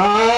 Ah!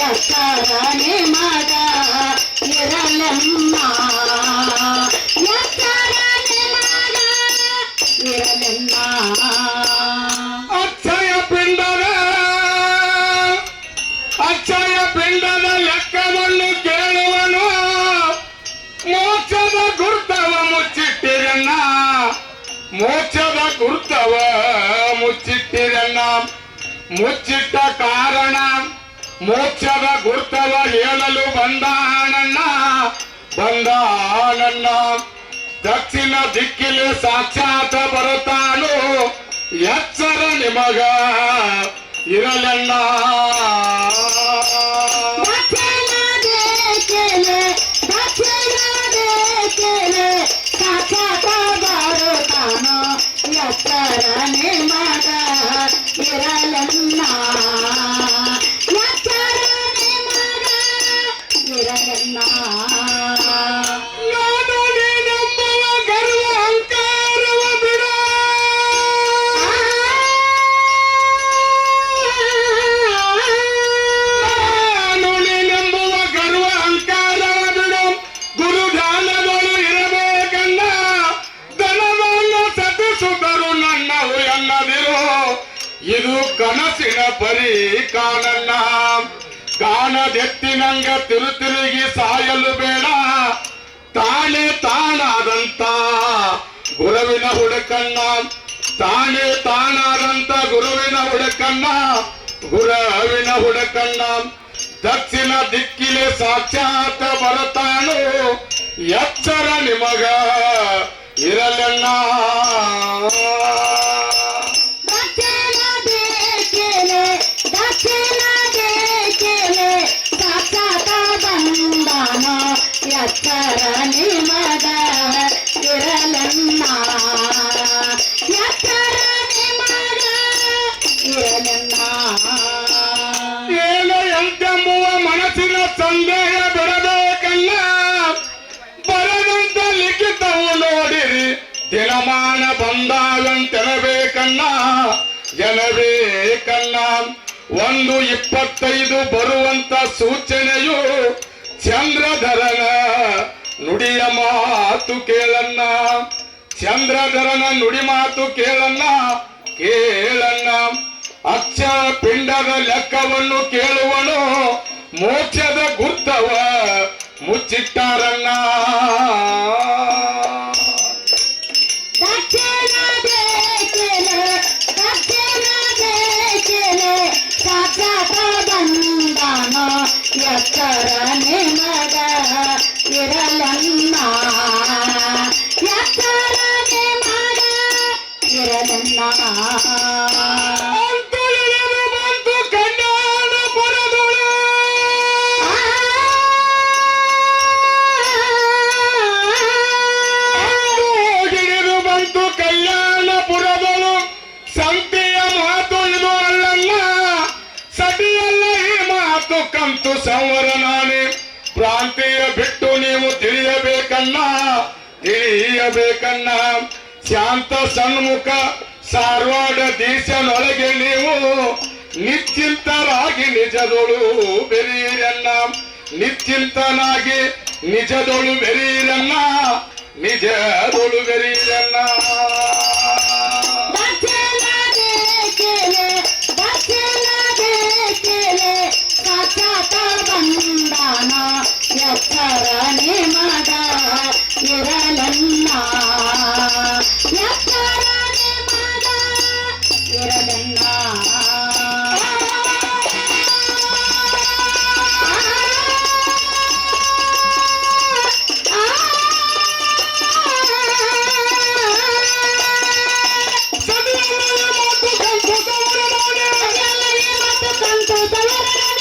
ಎಚ್ಚರ ನಿಮಗ ಇರಲನ್ನ ಎಚ್ಚರ ನಿಮಗ ಇರಲನ್ನ ಅಕ್ಷಯ ಪಿಂಡದ ಅಕ್ಷಯ ಪಿಂಡದ ಲೆಕ್ಕವನ್ನು ಕೇಳುವನು ಮೋಕ್ಷದ ಗುರುತವ ಮುಚ್ಚಿಟ್ಟಿರನ್ನ ಮೋಕ್ಷದ ಗುರುತವ ಮುಚ್ಚಿಟ್ಟಿರನ್ನ ಮುಚ್ಚಿಟ್ಟ ಕಾರಣ ಮೋಕ್ಷದ ಗುರುತವ ಹೇಳಲು ಬಂದಾನನ್ನ ಬಂದಾನನ್ನ ದಕ್ಷಿಣ ದಿಕ್ಕಿಲಿ ಸಾಕ್ಷಾತ್ ಬರುತ್ತಾನು ಎಚ್ಚರ ನಿಮಗ ಇರಲನ್ನ ದಕ್ಷಿಣ ದಿಕ್ಕಿಲೆ ದಕ್ಷಿಣ ಇದು ಕನಸಿನ ಪರಿ ಕಾಣನ್ನ ಕಾಣದೆತ್ತಿನಂಗ ತಿರುತಿರುಗಿ ಸಾಯಲು ಬೇಡ. ತಾಳೆ ತಾಣಾದಂತ ಗುರುವಿನ ಹುಡುಕಣ್ಣ ತಾಳೆ ತಾಣಾದಂತ ಗುರುವಿನ ಹುಡುಕಣ್ಣ ಗುರುವಿನ ಹುಡುಕಣ್ಣ ದಕ್ಷಿಣ ದಿಕ್ಕಿಲೆ ಸಾಕ್ಷಾತ್ ಬರತಾನು ಎಚ್ಚರ ನಿಮಗ ಇರಲಣ್ಣ தினமான பந்தாலும் தினவே கண்ணா எனவே கண்ணாம் ಒಂದು ಇಪ್ಪತ್ತೈದು ಬರುವಂತ ಸೂಚನೆಯು ಚಂದ್ರಧರನ ನುಡಿಯ ಮಾತು ಕೇಳಣ್ಣ ಚಂದ್ರಧರನ ನುಡಿ ಮಾತು ಕೇಳನ್ನ ಕೇಳನ್ನ. ಅಚ್ಚ ಪಿಂಡದ ಲೆಕ್ಕವನ್ನು ಕೇಳುವನು, ಮೋಕ್ಷದ ಗುರ್ತವ ಮುಚ್ಚಿಟ್ಟಾರಣ್ಣ ಎಚ್ಚರ ನಿಮಗ ಇರಲನ್ನ ಎಚ್ಚರ ನಿಮಗ ಇರಲನ್ನ ಕಂತು ಸಂವರ ನಾನೇ ಪ್ರಾಂತೀಯ ಬಿಟ್ಟು ನೀವು ತಿಳಿಯಬೇಕನ್ನ ತಿಳಿಯಬೇಕನ್ನ ಶಾಂತ ಸನ್ಮುಖ ಸಾರವಾಡ ದೇಶನೊಳಗೆ ನೀವು ನಿಶ್ಚಿಂತರಾಗಿ ನಿಜದೊಳು ಬೆರೀರನ್ನ ನಿಶ್ಚಿಂತನಾಗಿ ನಿಜದೊಳು ಬೆರೀರನ್ನ ನಿಜದೊಳು ಬೆರೀರನ್ನ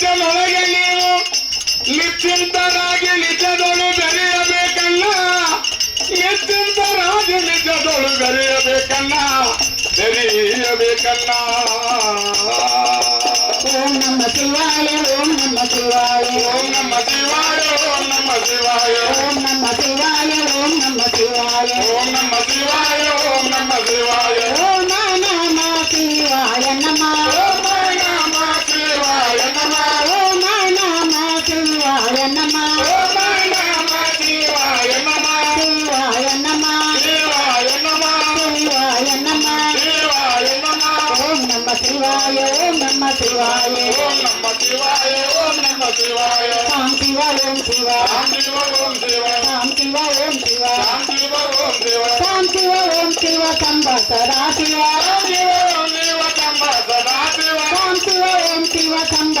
ಧಾರವಾಡ ಬೀಚನೊಳಗೆ ನೀವು ನಿಶ್ಚಿಂತರಾಗಿ ನಿಜದೊಳು ಬೆರೆಯಬೇಕಲ್ಲ ನಿಶ್ಚಿಂತರಾಗಿ ನಿಜದೊಳು ಬೆರೆಯಬೇಕಲ್ಲ ಬೆರೆಯಬೇಕಲ್ಲ ಓಂ ನಮ ಶಿವಾಯ ಓಂ ನಮ ಶಿವಾಯ ಓಂ ನಮ್ಮ ಶಿವಾಯ ಓಂ ನಮ್ಮ ಶಿವಾಯ ಓಂ ನಮ ಶಿವಾಯ ಓಂ ನಮ ಶಿವಾಯ ಓಂ ನಮ್ಮ ಶಿವಾಯ ಓಂ ನಮ್ಮ ಶಿವಾಯ ಓಂ ನಮ ಶಿವಾಯ ನಮಃ ಓಂ ನಮ శివాయ ఓం నమ శివాయ. ఓం నమ శివాయ. ఓం నమ శివాయ. రామ శివ ఓం శివ. రామ శివ ఓం శివ రామ శివ ఓం శివ రామ శివ ఓం శివ రామ శివ ఓం శివ సంబ సదా శివ రామ శివ ఓం శివ సంబ సదా శివ.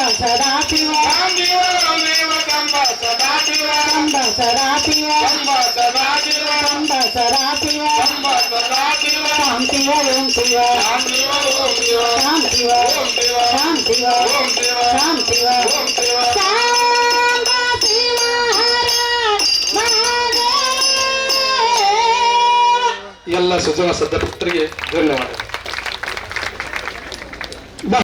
ಶಿವ ಸಂಬ ಸದಾ ಶಿವ ರಾಮ ಶಿವ ಓಂ ಶಿವ ಕಂಬ ಸದಾ ಶಿವ ಸಂಬ ಸದಾ ಶಿವ ಕಂಬ ಸದಾ ಶಿವ ಸಂಬ ಸದಾ ಶಿವ ಕಂಬ ಸದಾ ಶಿವ ಓಂ ಶಿವ ಓಂ ಶಿವ ರಾಮ ಶಿವ ಓಂ ಶಿವ ರಾಮ್ ಶಿವ ಓಂ ಶಿವ ರಾಮ್ ಶಿವ ಓಂ ಶಿವ ರಾಮ್ ಶಿವ ಓಂ ಶಿವ ಸಾಂಬ ಶಿವ ಹರ ಮಹಾದೇವ ಎಲ್ಲ ಸುಜನ ಸದ್ದ ಧನ್ಯವಾದ